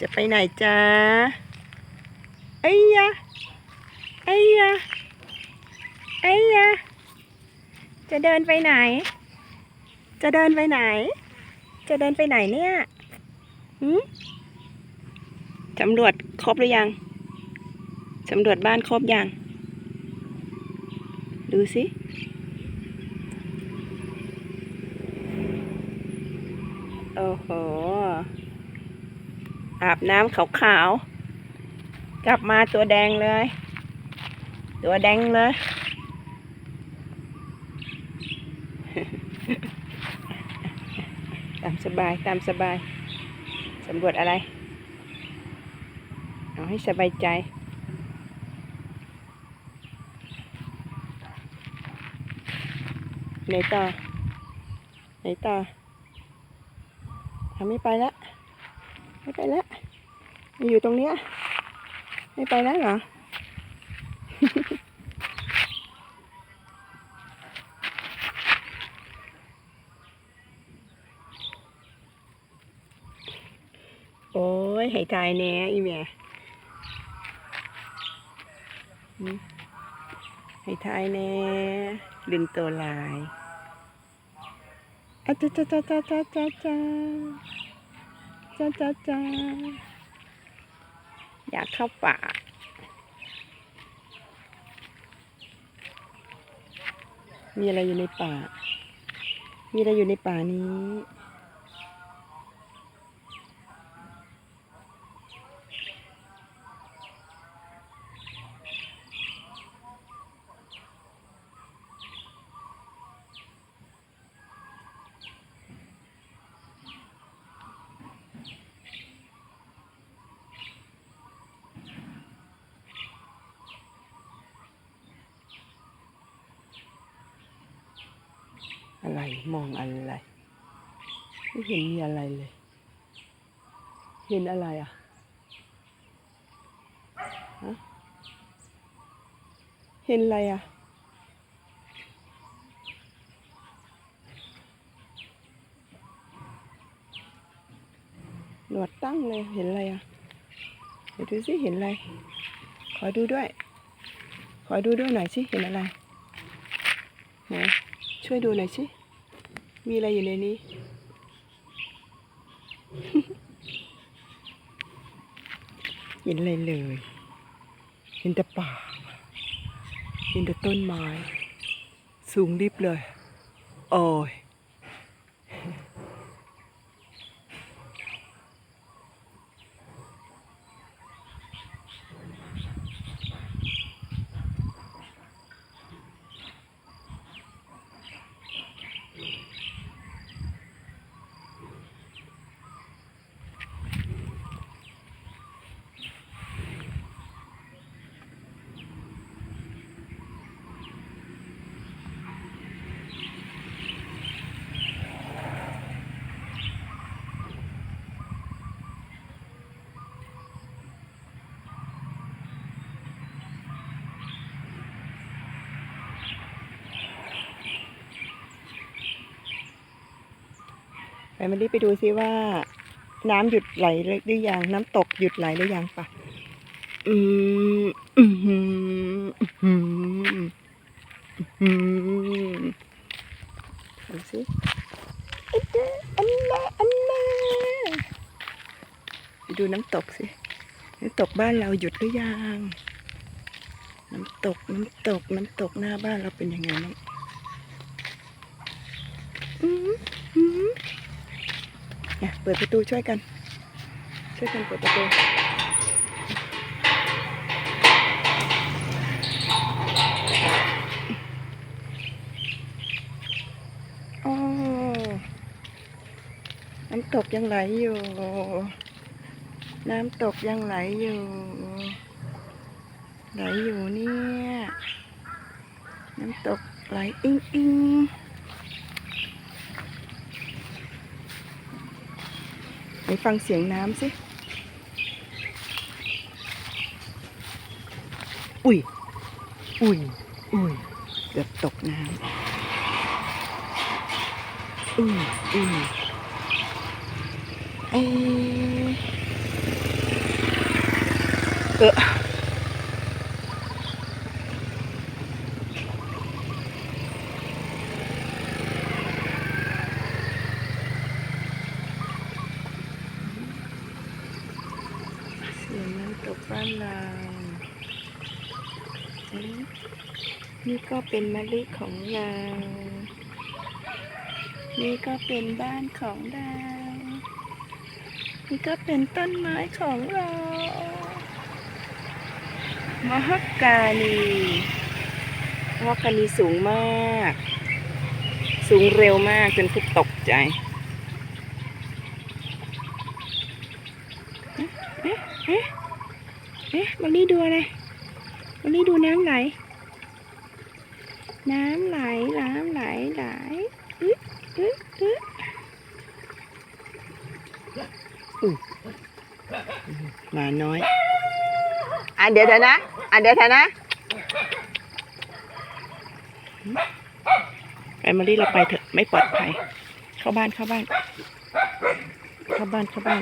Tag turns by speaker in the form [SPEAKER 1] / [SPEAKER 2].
[SPEAKER 1] จะไปไหนจ๊ะไอ้ยะไอ้ยะไอ้ยะจะเดินไปไหน จะเดินไปไหน จะเดินไปไหนเนี่ยหืมสำรวจครบหรือยังสำรวจบ้านครบยัง ดูสิโอ้โห อาบน้ำขาวๆ กลับมาตัวแดงเลย ตัวแดงเลย ตามสบายตามสบายสำรวจอะไร เอาให้สบายใจไหนต่อไหนต่อทำไม่ไปแล้วไม่ไปแล้ว อยู่ตรงเนี้ย ไม่ไปแล้วเหรอ โอ้ยห้ทายแน่อีแม่หืมให้ทายแน่ลินตัวลายอ้าจ้าจ้าจ้าจ้าจ้าจ้าจ้าจ้า อยากเข้าป่า มีอะไรอยู่ในป่า มีอะไรอยู่ในป่านี้ อะไรมองอะไร ไม่เห็นมีอะไรเลย เห็นอะไรอะฮะเห็นอะไรอะหนวดตั้งเลยเห็นอะไรอะเดี๋ยวดูสิเห็นอะไร ขอดูด้วย ขอดูด้วยหน่อยสิเห็นอะไรไหน ช่วยดูหน่อยสิ มีอะไรอยู่ในนี้ เห็นอะไรเลย เห็นแต่ป่า เห็นแต่ต้นไม้ สูงริบเลย โอ้ย ไปมารีไปดูซิว่า น้ำหยุดไหลหรือยังน้ำตกหยุดไหลหรือยังปะอืมอืมอืมอืมอืมดูสิอันเดอันแน่อันแน่ไปดูน้ำตกสิน้ำตกบ้านเราหยุดหรือยังน้ำตกน้ำตกน้ำตกหน้าบ้านเราเป็นยังไงบ้างอืมอืม เนี่ยเปิดประตูช่วยกัน ช่วยกันเปิดประตูโอ้น้ำตกยังไหลอยู่ น้ำตกยังไหลอยู่ ไหลอยู่เนี่ย น้ำตกไหลอิงอิง ไปฟังเสียงน้ำสิ อุ้ย อุ้ย อุ้ย เกือบตกน้ำ อุ้ย อุ้ยเอ๊ะเออเสียงน้ำ ตกบ้านเรานี่ก็เป็นมะลิของเรา นี่ก็เป็นบ้านของเรา นี่ก็เป็นต้นไม้ของเรา มะฮักกานีมะฮักกานีสูงมาก สูงเร็วมากจนคุกตกใจเอ๊ะเอ๊ะ เอ๊ะบังนี่ดูอะไรบังนี่ดูน้ำไหล น้ำไหล น้ำไหลไหลอึ๊ดอึ๊ดอึ๊ดอุ๊ยหมาน้อย อะเดี๋ยวเถอะนะ อะเดี๋ยวเถอะนะ ไปมารีเราไปเถอะ ไม่ปลอดภัย เข้าบ้านเข้าบ้าน เข้าบ้านเข้าบ้าน